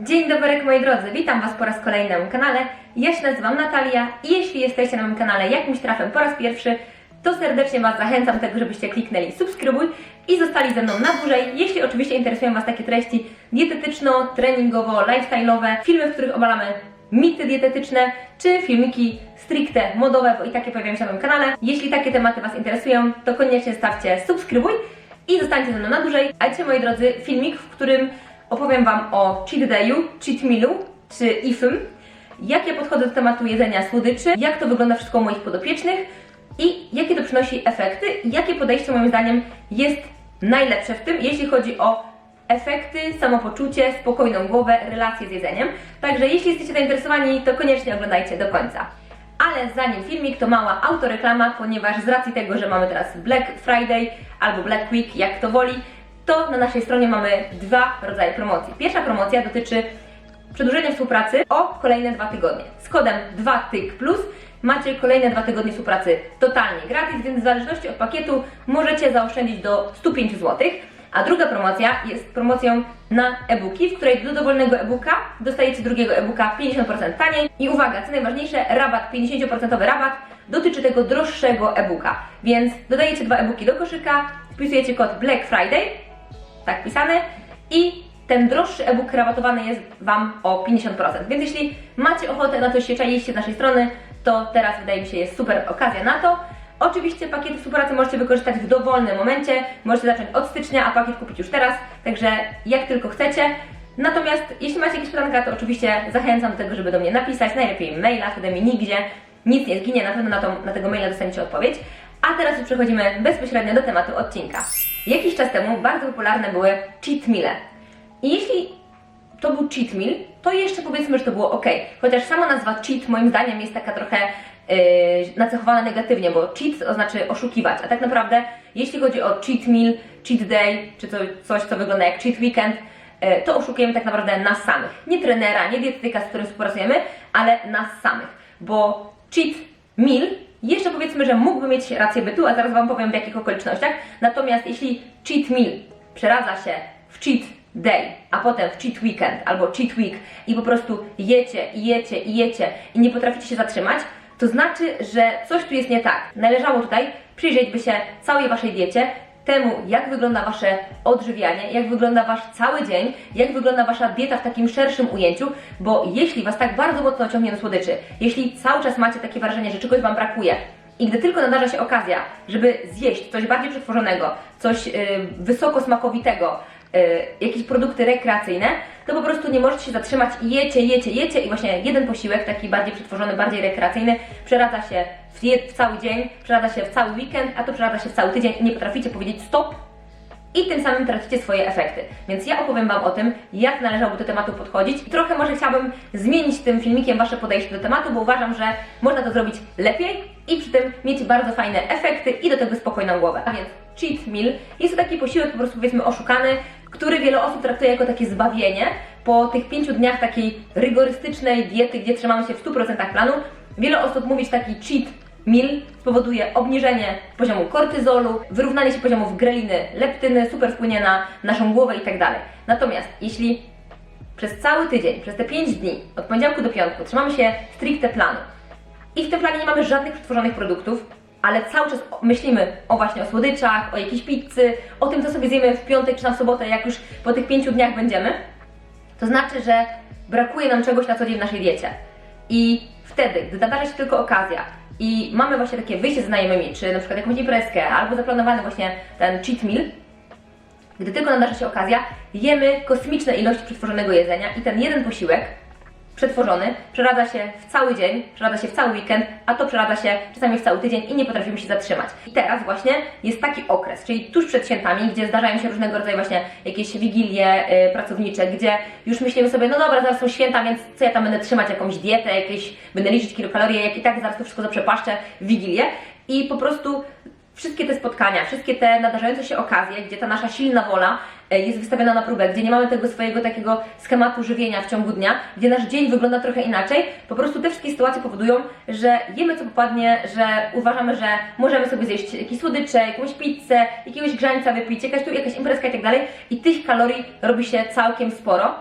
Dzień dobry moi drodzy, witam Was po raz kolejny na moim kanale. Ja się nazywam Natalia i jeśli jesteście na moim kanale jakimś trafem po raz pierwszy, to serdecznie Was zachęcam do tego, żebyście kliknęli subskrybuj i zostali ze mną na dłużej. Jeśli oczywiście interesują Was takie treści dietetyczno, treningowo, lifestyle'owe, filmy, w których obalamy mity dietetyczne, czy filmiki stricte modowe, bo i takie pojawiają się na moim kanale. Jeśli takie tematy Was interesują, to koniecznie stawcie subskrybuj i zostańcie ze mną na dłużej. A dzisiaj, moi drodzy, filmik, w którym opowiem Wam o cheat dayu, cheat mealu, czy IFM, jak ja podchodzę do tematu jedzenia słodyczy, jak to wygląda wszystko u moich podopiecznych i jakie to przynosi efekty jakie podejście moim zdaniem jest najlepsze w tym, jeśli chodzi o efekty, samopoczucie, spokojną głowę, relacje z jedzeniem. Także jeśli jesteście zainteresowani, to koniecznie oglądajcie do końca. Ale zanim filmik, to mała autoreklama, ponieważ z racji tego, że mamy teraz Black Friday albo Black Week, jak to woli, to na naszej stronie mamy dwa rodzaje promocji. Pierwsza promocja dotyczy przedłużenia współpracy o kolejne dwa tygodnie. Z kodem 2TYK Plus macie kolejne dwa tygodnie współpracy totalnie gratis, więc w zależności od pakietu możecie zaoszczędzić do 105 zł. A druga promocja jest promocją na e-booki, w której do dowolnego e-booka dostajecie drugiego e-booka 50% taniej. I uwaga, co najważniejsze, rabat, 50% rabat dotyczy tego droższego e-booka. Więc dodajecie dwa e-booki do koszyka, wpisujecie kod Black Friday, tak pisany, i ten droższy e-book rabatowany jest Wam o 50%. Więc jeśli macie ochotę na coś się z naszej strony, to teraz wydaje mi się jest super okazja na to. Oczywiście pakiety współpracy możecie wykorzystać w dowolnym momencie, możecie zacząć od stycznia, a pakiet kupić już teraz, także jak tylko chcecie. Natomiast jeśli macie jakieś pytanka, to oczywiście zachęcam do tego, żeby do mnie napisać, najlepiej maila, wtedy mi nigdzie nic nie zginie, na pewno na, tą, na tego maila dostaniecie odpowiedź. A teraz już przechodzimy bezpośrednio do tematu odcinka. Jakiś czas temu bardzo popularne były cheat meale. I jeśli to był cheat meal, to jeszcze powiedzmy, że to było ok. Chociaż sama nazwa cheat moim zdaniem jest taka trochę yy, nacechowana negatywnie, bo cheat oznacza oszukiwać, a tak naprawdę jeśli chodzi o cheat meal, cheat day, czy coś, coś co wygląda jak cheat weekend, yy, to oszukujemy tak naprawdę nas samych. Nie trenera, nie dietetyka, z którym współpracujemy, ale nas samych. Bo cheat meal jeszcze powiedzmy, że mógłby mieć rację bytu, a zaraz Wam powiem w jakich okolicznościach. Natomiast jeśli cheat meal przeradza się w cheat day, a potem w cheat weekend albo cheat week i po prostu jecie i jecie i jecie i nie potraficie się zatrzymać, to znaczy, że coś tu jest nie tak. Należało tutaj przyjrzeć by się całej Waszej diecie, temu, jak wygląda Wasze odżywianie, jak wygląda Wasz cały dzień, jak wygląda Wasza dieta w takim szerszym ujęciu, bo jeśli Was tak bardzo mocno ciągnie do słodyczy, jeśli cały czas macie takie wrażenie, że czegoś Wam brakuje, i gdy tylko nadarza się okazja, żeby zjeść coś bardziej przetworzonego, coś yy, wysoko smakowitego, yy, jakieś produkty rekreacyjne, to po prostu nie możecie się zatrzymać i jecie, jecie, jecie i właśnie jeden posiłek, taki bardziej przetworzony, bardziej rekreacyjny, przeradza się w, w cały dzień, przeradza się w cały weekend, a to przeradza się w cały tydzień i nie potraficie powiedzieć stop i tym samym tracicie swoje efekty. Więc ja opowiem Wam o tym, jak należałoby do tematu podchodzić. I trochę może chciałabym zmienić tym filmikiem Wasze podejście do tematu, bo uważam, że można to zrobić lepiej i przy tym mieć bardzo fajne efekty i do tego spokojną głowę. A więc cheat meal jest to taki posiłek po prostu powiedzmy oszukany, który wiele osób traktuje jako takie zbawienie po tych pięciu dniach takiej rygorystycznej diety, gdzie trzymamy się w 100% planu. Wiele osób mówi, że taki cheat meal spowoduje obniżenie poziomu kortyzolu, wyrównanie się poziomów greliny, leptyny, super wpłynie na naszą głowę i tak. Natomiast jeśli przez cały tydzień, przez te 5 dni, od poniedziałku do piątku, trzymamy się stricte planu i w tym planie nie mamy żadnych przetworzonych produktów, ale cały czas myślimy o właśnie o słodyczach, o jakiejś pizzy, o tym, co sobie zjemy w piątek czy na sobotę, jak już po tych pięciu dniach będziemy, to znaczy, że brakuje nam czegoś na co dzień w naszej diecie. I wtedy, gdy nadarza się tylko okazja i mamy właśnie takie wyjście z znajomymi, czy na przykład jakąś imprezkę, albo zaplanowany właśnie ten cheat meal, gdy tylko nadarza się okazja, jemy kosmiczne ilości przetworzonego jedzenia i ten jeden posiłek przetworzony przeradza się w cały dzień, przeradza się w cały weekend, a to przeradza się czasami w cały tydzień i nie potrafimy się zatrzymać. I teraz właśnie jest taki okres, czyli tuż przed świętami, gdzie zdarzają się różnego rodzaju właśnie jakieś wigilie yy, pracownicze, gdzie już myślimy sobie, no dobra, zaraz są święta, więc co ja tam będę trzymać, jakąś dietę, jakieś, będę liczyć kilokalorie, jak i tak zaraz to wszystko zaprzepaszczę w wigilię i po prostu wszystkie te spotkania, wszystkie te nadarzające się okazje, gdzie ta nasza silna wola jest wystawiona na próbę, gdzie nie mamy tego swojego takiego schematu żywienia w ciągu dnia, gdzie nasz dzień wygląda trochę inaczej, po prostu te wszystkie sytuacje powodują, że jemy co popadnie, że uważamy, że możemy sobie zjeść jakieś słodycze, jakąś pizzę, jakiegoś grzańca wypić, jakaś tu jakaś imprezka i tak dalej i tych kalorii robi się całkiem sporo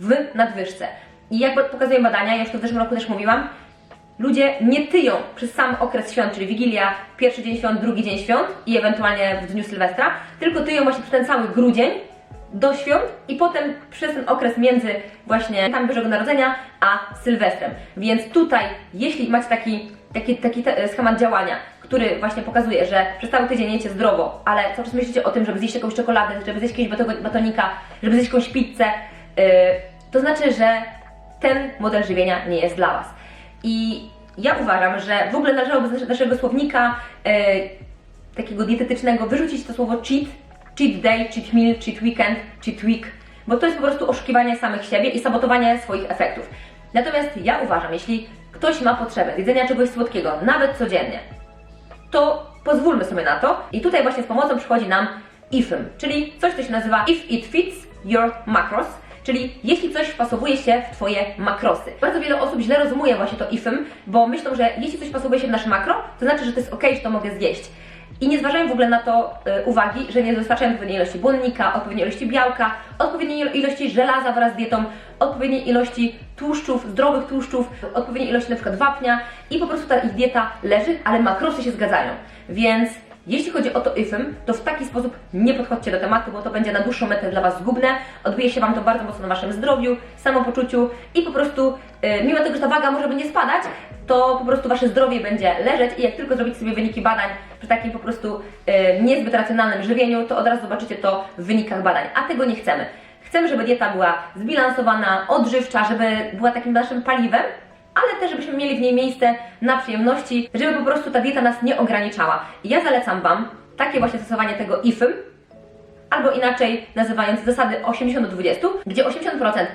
w nadwyżce. I jak pokazują badania, ja już to w zeszłym roku też mówiłam, ludzie nie tyją przez sam okres świąt, czyli Wigilia, pierwszy dzień świąt, drugi dzień świąt i ewentualnie w dniu Sylwestra, tylko tyją właśnie przez ten cały grudzień do świąt i potem przez ten okres między właśnie tam Bożego Narodzenia a Sylwestrem. Więc tutaj, jeśli macie taki, taki, taki schemat działania, który właśnie pokazuje, że przez cały tydzień jecie zdrowo, ale cały czas myślicie o tym, żeby zjeść jakąś czekoladę, żeby zjeść jakiegoś bato- batonika, żeby zjeść jakąś pizzę, yy, to znaczy, że ten model żywienia nie jest dla Was. I ja uważam, że w ogóle należałoby z nasze- naszego słownika yy, takiego dietetycznego wyrzucić to słowo cheat, cheat day, cheat meal, cheat weekend, cheat week, bo to jest po prostu oszukiwanie samych siebie i sabotowanie swoich efektów. Natomiast ja uważam, jeśli ktoś ma potrzebę zjedzenia czegoś słodkiego, nawet codziennie, to pozwólmy sobie na to. I tutaj właśnie z pomocą przychodzi nam IFM, czyli coś, co się nazywa If It Fits Your Macros, czyli jeśli coś wpasowuje się w Twoje makrosy. Bardzo wiele osób źle rozumuje właśnie to IFM, bo myślą, że jeśli coś wpasowuje się w nasze makro, to znaczy, że to jest ok, że to mogę zjeść. I nie zważają w ogóle na to y, uwagi, że nie dostarczają odpowiedniej ilości błonnika, odpowiedniej ilości białka, odpowiedniej ilo- ilości żelaza wraz z dietą, odpowiedniej ilości tłuszczów, zdrowych tłuszczów, odpowiedniej ilości na przykład wapnia i po prostu ta ich dieta leży, ale makrosy się zgadzają. Więc jeśli chodzi o to IFM, to w taki sposób nie podchodźcie do tematu, bo to będzie na dłuższą metę dla Was zgubne, odbije się Wam to bardzo mocno na Waszym zdrowiu, samopoczuciu i po prostu, y, mimo tego, że ta waga może by nie spadać, to po prostu Wasze zdrowie będzie leżeć i jak tylko zrobicie sobie wyniki badań przy takim po prostu y, niezbyt racjonalnym żywieniu, to od razu zobaczycie to w wynikach badań, a tego nie chcemy. Chcemy, żeby dieta była zbilansowana, odżywcza, żeby była takim naszym paliwem, ale też żebyśmy mieli w niej miejsce na przyjemności, żeby po prostu ta dieta nas nie ograniczała. I ja zalecam Wam takie właśnie stosowanie tego IFM, albo inaczej nazywając zasady 80 do 20, gdzie 80%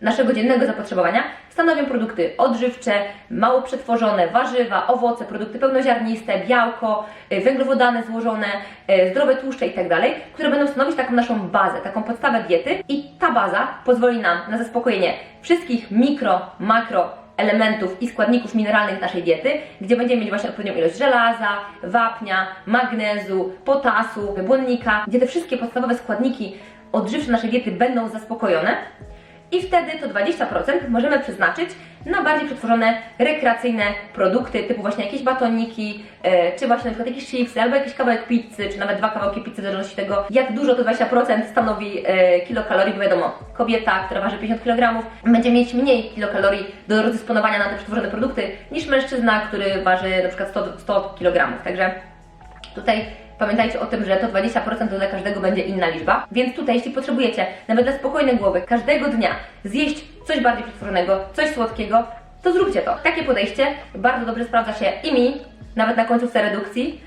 naszego dziennego zapotrzebowania stanowią produkty odżywcze, mało przetworzone, warzywa, owoce, produkty pełnoziarniste, białko, y, węglowodany złożone, y, zdrowe tłuszcze itd., które będą stanowić taką naszą bazę, taką podstawę diety i ta baza pozwoli nam na zaspokojenie wszystkich mikro, makro elementów i składników mineralnych naszej diety, gdzie będziemy mieć właśnie odpowiednią ilość żelaza, wapnia, magnezu, potasu, błonnika, gdzie te wszystkie podstawowe składniki odżywcze naszej diety będą zaspokojone. I wtedy to 20% możemy przeznaczyć na bardziej przetworzone, rekreacyjne produkty, typu właśnie jakieś batoniki, e, czy właśnie na przykład jakieś chipsy, albo jakiś kawałek pizzy, czy nawet dwa kawałki pizzy, w zależności od tego, jak dużo to 20% stanowi e, kilokalorii, bo wiadomo, kobieta, która waży 50 kg, będzie mieć mniej kilokalorii do rozdysponowania na te przetworzone produkty, niż mężczyzna, który waży na przykład 100, 100 kg. Także Tutaj pamiętajcie o tym, że to 20% to dla każdego będzie inna liczba. Więc tutaj, jeśli potrzebujecie nawet dla spokojnej głowy każdego dnia zjeść coś bardziej przetworzonego, coś słodkiego, to zróbcie to. Takie podejście bardzo dobrze sprawdza się i mi, nawet na końcówce redukcji,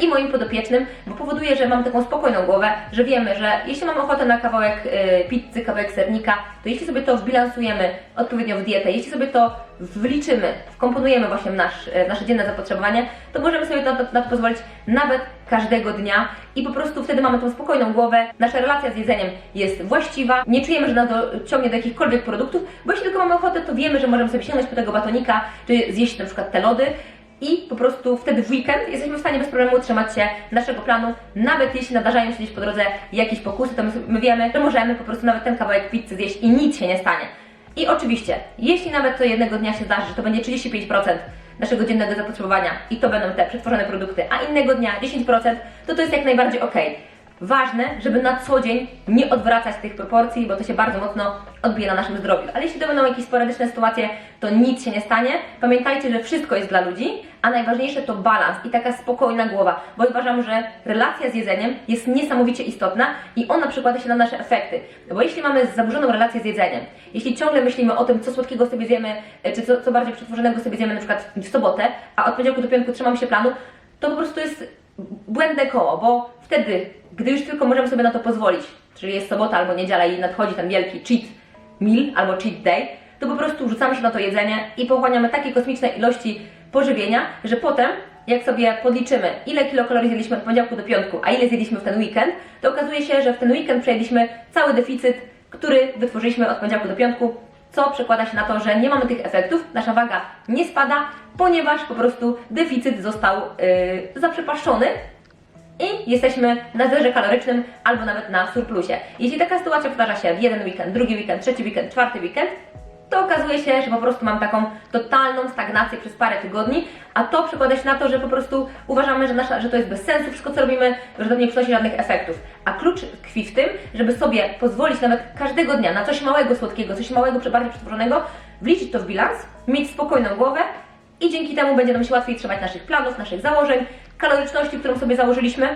i moim podopiecznym, bo powoduje, że mam taką spokojną głowę, że wiemy, że jeśli mam ochotę na kawałek e, pizzy, kawałek sernika, to jeśli sobie to wbilansujemy odpowiednio w dietę, jeśli sobie to wliczymy, wkomponujemy właśnie nasz, e, nasze dzienne zapotrzebowanie, to możemy sobie na to, na to pozwolić nawet każdego dnia i po prostu wtedy mamy tą spokojną głowę, nasza relacja z jedzeniem jest właściwa, nie czujemy, że nas to ciągnie do jakichkolwiek produktów, bo jeśli tylko mamy ochotę, to wiemy, że możemy sobie sięgnąć po tego batonika, czy zjeść na przykład te lody, i po prostu wtedy w weekend jesteśmy w stanie bez problemu trzymać się naszego planu, nawet jeśli nadarzają się gdzieś po drodze jakieś pokusy, to my, my wiemy, że możemy po prostu nawet ten kawałek pizzy zjeść i nic się nie stanie. I oczywiście, jeśli nawet to jednego dnia się zdarzy, że to będzie 35% naszego dziennego zapotrzebowania i to będą te przetworzone produkty, a innego dnia 10%, to to jest jak najbardziej ok. Ważne, żeby na co dzień nie odwracać tych proporcji, bo to się bardzo mocno odbije na naszym zdrowiu. Ale jeśli to będą jakieś sporadyczne sytuacje, to nic się nie stanie. Pamiętajcie, że wszystko jest dla ludzi, a najważniejsze to balans i taka spokojna głowa, bo uważam, że relacja z jedzeniem jest niesamowicie istotna i ona przekłada się na nasze efekty. Bo jeśli mamy zaburzoną relację z jedzeniem, jeśli ciągle myślimy o tym, co słodkiego sobie zjemy, e, czy co, co bardziej przetworzonego sobie zjemy na przykład w sobotę, a od poniedziałku do piątku trzymamy się planu, to po prostu jest błędne koło, bo wtedy, gdy już tylko możemy sobie na to pozwolić, czyli jest sobota albo niedziela i nadchodzi ten wielki cheat meal albo cheat day, to po prostu rzucamy się na to jedzenie i pochłaniamy takie kosmiczne ilości pożywienia, że potem, jak sobie podliczymy, ile kilokalorii zjedliśmy od poniedziałku do piątku, a ile zjedliśmy w ten weekend, to okazuje się, że w ten weekend przejedliśmy cały deficyt, który wytworzyliśmy od poniedziałku do piątku, co przekłada się na to, że nie mamy tych efektów, nasza waga nie spada, ponieważ po prostu deficyt został yy, zaprzepaszczony i jesteśmy na zerze kalorycznym albo nawet na surplusie. Jeśli taka sytuacja powtarza się w jeden weekend, drugi weekend, trzeci weekend, czwarty weekend, to okazuje się, że po prostu mam taką totalną stagnację przez parę tygodni, a to przekłada się na to, że po prostu uważamy, że, nasza, że to jest bez sensu wszystko, co robimy, że to nie przynosi żadnych efektów. A klucz tkwi w tym, żeby sobie pozwolić nawet każdego dnia na coś małego, słodkiego, coś małego, bardziej przetworzonego, wliczyć to w bilans, mieć spokojną głowę i dzięki temu będzie nam się łatwiej trzymać naszych planów, naszych założeń, kaloryczności, którą sobie założyliśmy,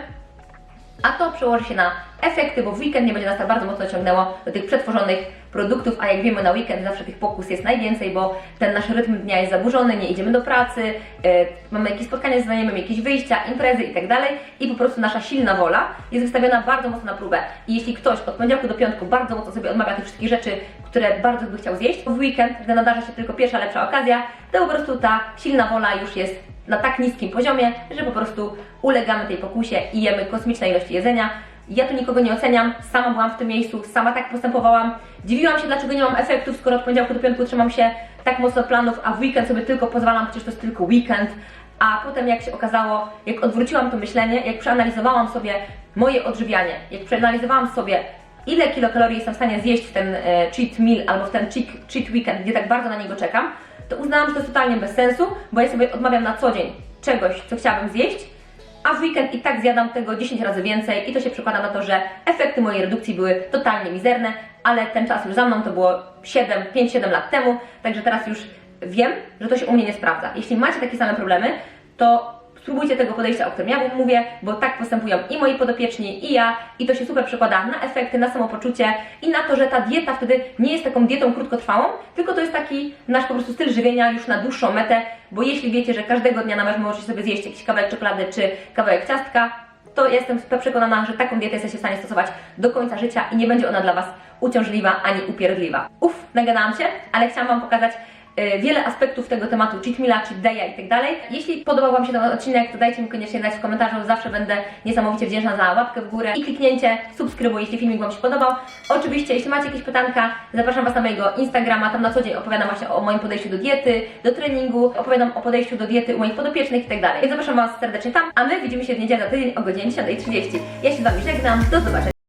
a to przełoży się na efekty, bo w weekend nie będzie nas tak bardzo mocno ciągnęło do tych przetworzonych produktów, a jak wiemy na weekend zawsze tych pokus jest najwięcej, bo ten nasz rytm dnia jest zaburzony, nie idziemy do pracy, e, mamy jakieś spotkania z znajomymi, jakieś wyjścia, imprezy i tak i po prostu nasza silna wola jest wystawiona bardzo mocno na próbę. I jeśli ktoś od poniedziałku do piątku bardzo mocno sobie odmawia tych wszystkich rzeczy, które bardzo by chciał zjeść, w weekend, gdy nadarza się tylko pierwsza lepsza okazja, to po prostu ta silna wola już jest na tak niskim poziomie, że po prostu ulegamy tej pokusie i jemy kosmiczne ilości jedzenia. Ja tu nikogo nie oceniam, sama byłam w tym miejscu, sama tak postępowałam. Dziwiłam się, dlaczego nie mam efektów, skoro od poniedziałku do piątku trzymam się tak mocno planów, a w weekend sobie tylko pozwalam, przecież to jest tylko weekend. A potem jak się okazało, jak odwróciłam to myślenie, jak przeanalizowałam sobie moje odżywianie, jak przeanalizowałam sobie ile kilokalorii jestem w stanie zjeść w ten e, cheat meal albo w ten cheat, cheat weekend, gdzie tak bardzo na niego czekam, to uznałam, że to jest totalnie bez sensu, bo ja sobie odmawiam na co dzień czegoś, co chciałabym zjeść, a w weekend i tak zjadam tego 10 razy więcej i to się przekłada na to, że efekty mojej redukcji były totalnie mizerne, ale ten czas już za mną to było 7, 5-7 lat temu, także teraz już wiem, że to się u mnie nie sprawdza. Jeśli macie takie same problemy, to spróbujcie tego podejścia, o którym ja Wam mówię, bo tak postępują i moi podopieczni, i ja, i to się super przekłada na efekty, na samopoczucie i na to, że ta dieta wtedy nie jest taką dietą krótkotrwałą, tylko to jest taki nasz po prostu styl żywienia już na dłuższą metę, bo jeśli wiecie, że każdego dnia na mecz możecie sobie zjeść jakiś kawałek czekolady czy kawałek ciastka, to jestem przekonana, że taką dietę jesteście w stanie stosować do końca życia i nie będzie ona dla Was uciążliwa ani upierdliwa. Uff, nagadałam się, ale chciałam Wam pokazać wiele aspektów tego tematu cheat meala, cheat day'a i tak dalej. Jeśli podobał Wam się ten odcinek, to dajcie mi koniecznie znać w komentarzu, zawsze będę niesamowicie wdzięczna za łapkę w górę i kliknięcie subskrybuj, jeśli filmik Wam się podobał. Oczywiście, jeśli macie jakieś pytanka, zapraszam Was na mojego Instagrama, tam na co dzień opowiadam właśnie o moim podejściu do diety, do treningu, opowiadam o podejściu do diety u moich podopiecznych i tak dalej. Zapraszam Was serdecznie tam, a my widzimy się w niedzielę za tydzień o godzinie 10.30. Ja się z Wami żegnam, do zobaczenia.